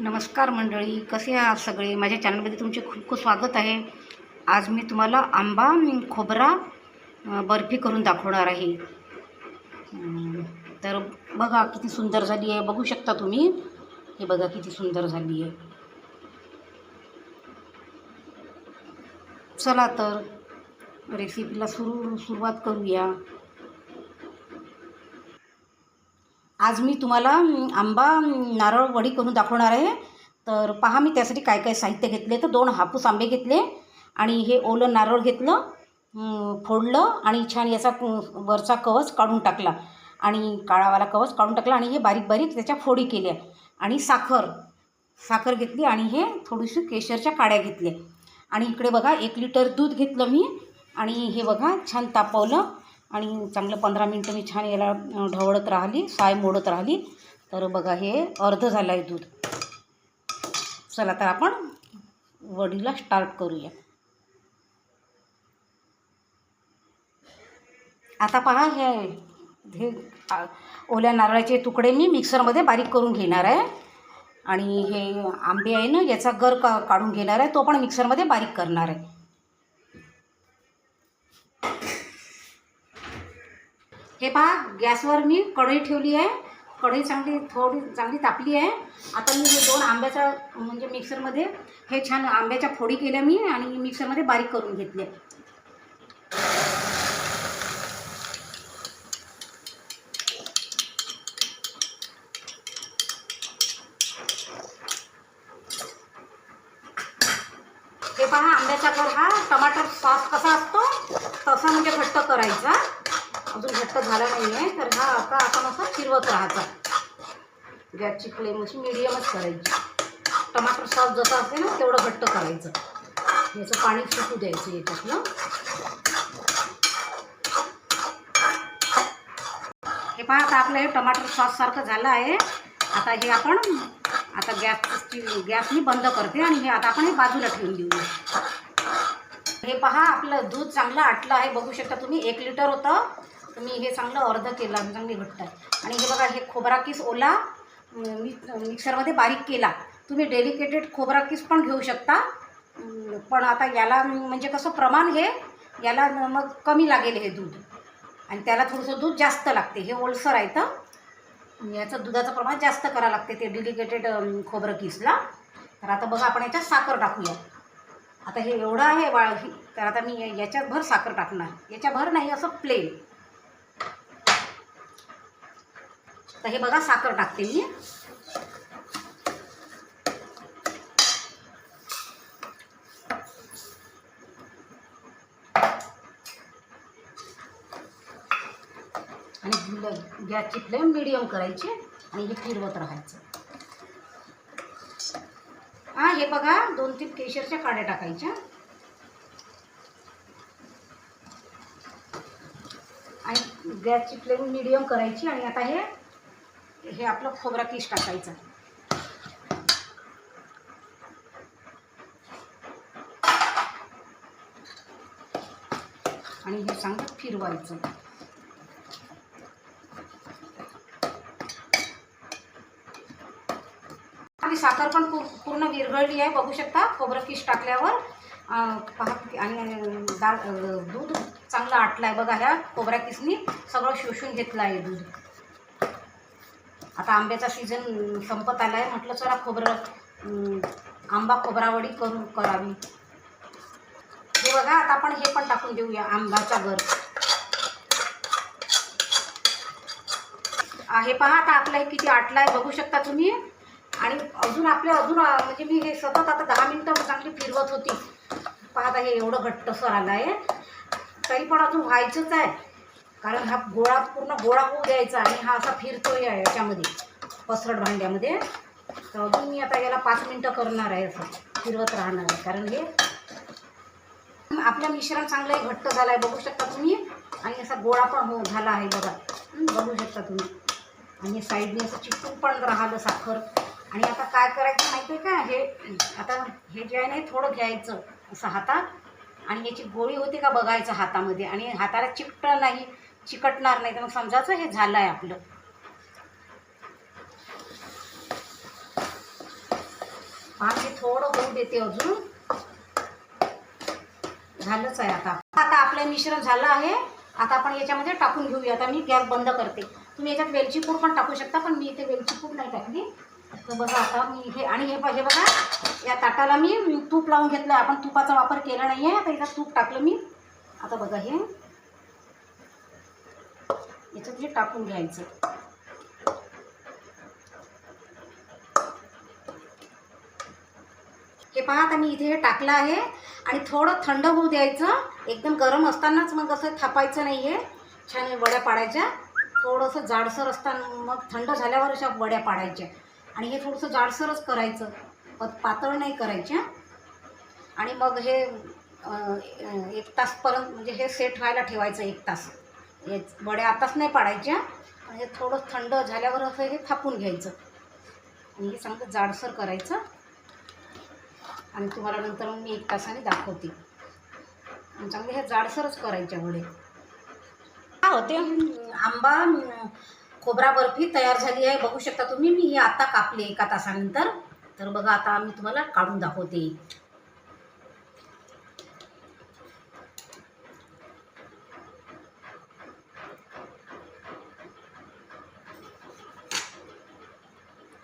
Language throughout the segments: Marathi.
नमस्कार मंडळी कसे आहात सगळे? माझ्या चॅनलमध्ये तुमचे खूप खूप स्वागत आहे. आज मी तुम्हाला आंबा खोबरा बर्फी करून दाखवणार आहे. तर बघा किती सुंदर झाली आहे. बघू शकता तुम्ही. हे बघा किती सुंदर झाली आहे. चला तर रेसिपीला सुरू सुरुवात करूया. आज मी तुम्हाला आंबा नारळ वडी करून दाखवणार आहे. तर पहा मी त्यासाठी काय काय साहित्य घेतले तर दोन हापूस आंबे घेतले आणि हे ओलं नारळ घेतलं फोडलं आणि छान याचा वरचा कवच काढून टाकला. आणि काळावाला कवच काढून टाकला आणि हे बारीक बारीक त्याच्या फोडी केल्या. आणि साखर साखर घेतली आणि हे थोडीशी केशरच्या काड्या घेतल्या. आणि इकडे बघा एक लिटर दूध घेतलं मी आणि हे बघा छान तापवलं. आणि चांगलं पंधरा मिनटं मी छान याला ढवळत राहिली साय मोडत राहिली. तर बघा हे अर्ध झालं आहे दूध. चला तर आपण वडीला स्टार्ट करूया. आता पहा हे हे ओल्या नारळाचे तुकडे मी मिक्सरमध्ये बारीक करून घेणार आहे. आणि हे आंबे आहे ना याचा गर का काढून घेणार आहे तो पण मिक्सरमध्ये बारीक करणार आहे. हे पहा गॅसवर मी कढई ठेवली आहे. कढई चांगली थोडी चांगली तापली आहे. आता मी हे दोन आंब्याचा म्हणजे मिक्सरमध्ये हे छान आंब्याच्या फोडी केल्या मी आणि मिक्सरमध्ये बारीक करून घेतले. हे पहा आंब्याचा कर हा टमाटर सॉस कसा असतो तसा म्हणजे घट्ट करायचा. अजून घट्ट झाला नाही आहे तर हा आता आपण असं फिरवत राहायचा. गॅसची फ्लेम अशी मिडियमच करायची. टमाटर सॉस जसं असते ना तेवढं घट्ट करायचं. याचं पाणी सुटू द्यायचं याच्यातलं हे पहा आता आपलं हे टमाटर सॉससारखं झालं आहे. आता हे आपण आता गॅसची गॅस मी बंद करते आणि हे आता आपण हे बाजूला ठेवून देऊया. हे पहा आपलं दूध चांगलं आटलं आहे. बघू शकता तुम्ही एक लिटर होतं. तर मी हे चांगलं अर्ध केलं आणि चांगली घट्ट आणि हे बघा हे खोबरा किस ओला मी मिक्सरमध्ये बारीक केला. तुम्ही डेलिकेटेड खोबरा किस पण घेऊ शकता. पण आता याला म्हणजे कसं प्रमाण हे याला मग कमी लागेल हे दूध. आणि त्याला थोडंसं दूध जास्त लागते. हे ओलसर आहे तर. याचं दुधाचं प्रमाण जास्त करावं लागते ते डेलिकेटेड खोबरं किसला. तर आता बघा आपण याच्यात साखर टाकूया. आता हे एवढं आहे वाळ ही- तर आता मी याच्यात भर साखर टाकणार. याच्या भर नाही असं प्लेन तर हे बघा साखर टाकते मी आणि गॅसची फ्लेम मिडियम करायची आणि हे फिरवत राहायचं. हा हे बघा दोन तीन केशरच्या काड्या टाकायच्या. आणि गॅसची फ्लेम मिडियम करायची आणि आता हे हे आपलं खोबरा किश टाकायचा. आणि हे चांगलं फिरवायचं. आणि साखर पण पूर्ण विरघळली आहे बघू शकता खोबरं किश टाकल्यावर. पहा आणि डाळ दूध चांगलं आटलं आहे बघा ह्या खोबऱ्या किसनी सगळं शोषून घेतलं आहे दूध. आता आंब्याचा सीझन संपत आला आहे म्हटलं चला खोबरं आंबा खोबरावडी करून करावी. हे बघा आता आपण हे पण टाकून देऊया आंब्याचा गर हे पहा आता आपलं हे किती आटला आहे बघू शकता तुम्ही. आणि अजून आपल्या अजून म्हणजे मी हे सतत आता दहा मिनटं चांगली फिरवत होती. पाहता हे एवढं घट्टसर आलं आहे तरी पण अजून व्हायचंच आहे. कारण हा गोळा पूर्ण गोळा होऊ द्यायचा आणि हा असा फिरतोय आहे याच्यामध्ये पसरट भांड्यामध्ये. तर अजून मी आता याला पाच मिनटं करणार आहे असं फिरवत राहणार आहे. कारण हे आपलं मिश्रण चांगलं आहे, घट्ट झालं आहे बघू शकता तुम्ही. आणि असा गोळा पण हो झाला आहे बघा. बघू शकता तुम्ही. आणि साईडने असं चिकटून पण राहिलं साखर. आणि आता काय करायचं माहिती आहे का? हे आता हे जे आहे ना हे थोडं घ्यायचं असं हातात. आणि याची गोळी होती का बघायचं हातामध्ये. आणि हाताला चिकटं नाही चिकटणार नाही. तर मग समजायचं हे झालं आहे आपलं. पहा मी थोडं होऊ देते अजून. झालंच आहे आता. आता आपलं मिश्रण झालं आहे. आता आपण याच्यामध्ये टाकून घेऊया. आता मी गॅस बंद करते. तुम्ही याच्यात वेलची पूड पण टाकू शकता पण मी इथे वेलची पूड नाही टाकली. तर बघा आता मी हे आणि हे पाहिजे बघा. या ताटाला मी तूप लावून घेतलं आपण तुपाचा वापर केला नाही आहे आता याच्यात तूप टाकलं मी. आता बघा हे. याच्यात हे टाकून घ्यायचं. हे पहा आता मी इथे हे टाकलं आहे आणि थोडं थंड होऊ द्यायचं. एकदम गरम असतानाच मग असं थापायचं नाही आहे छान वड्या पाडायच्या. थोडंसं जाडसर असताना मग थंड झाल्यावर अशा वड्या पाडायच्या. आणि हे थोडंसं जाडसरच करायचं. प पातळ नाही करायच्या आणि मग हे एक तासपर्यंत म्हणजे हे सेट व्हायला ठेवायचं एक तास. हे वड्या आताच नाही पाडायच्या म्हणजे हे थोडं थंड झाल्यावर असं हे थापून घ्यायचं. आणि हे चांगलं जाडसर करायचं. आणि तुम्हाला नंतर मग मी एक तासाने दाखवते. आणि चांगले हे जाडसरच करायच्या वडे. काय होते? आंबा खोबरा बर्फी तयार झाली आहे. बघू शकता तुम्ही मी ही आता कापली एका तासानंतर. तर बघा आता मी तुम्हाला काढून दाखवते.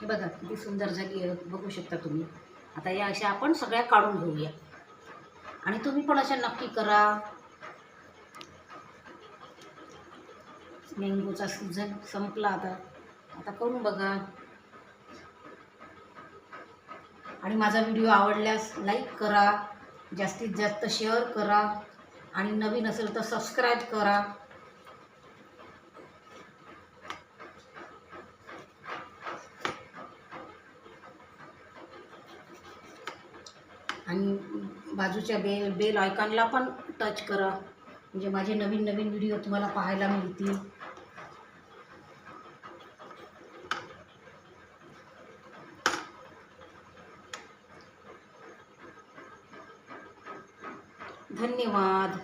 बघा किती सुंदर झाली आहे. बघू शकता तुम्ही. आता या अशा आपण सगळ्या काढून घेऊया. आणि तुम्ही पण अशा नक्की करा. मँगोचा सीझन संपला आता. आता करून बघा. आणि माझा व्हिडिओ आवडल्यास लाईक करा. जास्तीत जास्त शेअर करा. आणि नवीन असेल तर सबस्क्राईब करा. आणि बाजूच्या बेल बेल आयकॉनला पण टच करा. म्हणजे माझे नवीन नवीन व्हिडिओ तुम्हाला पाहायला मिळतील. धन्यवाद.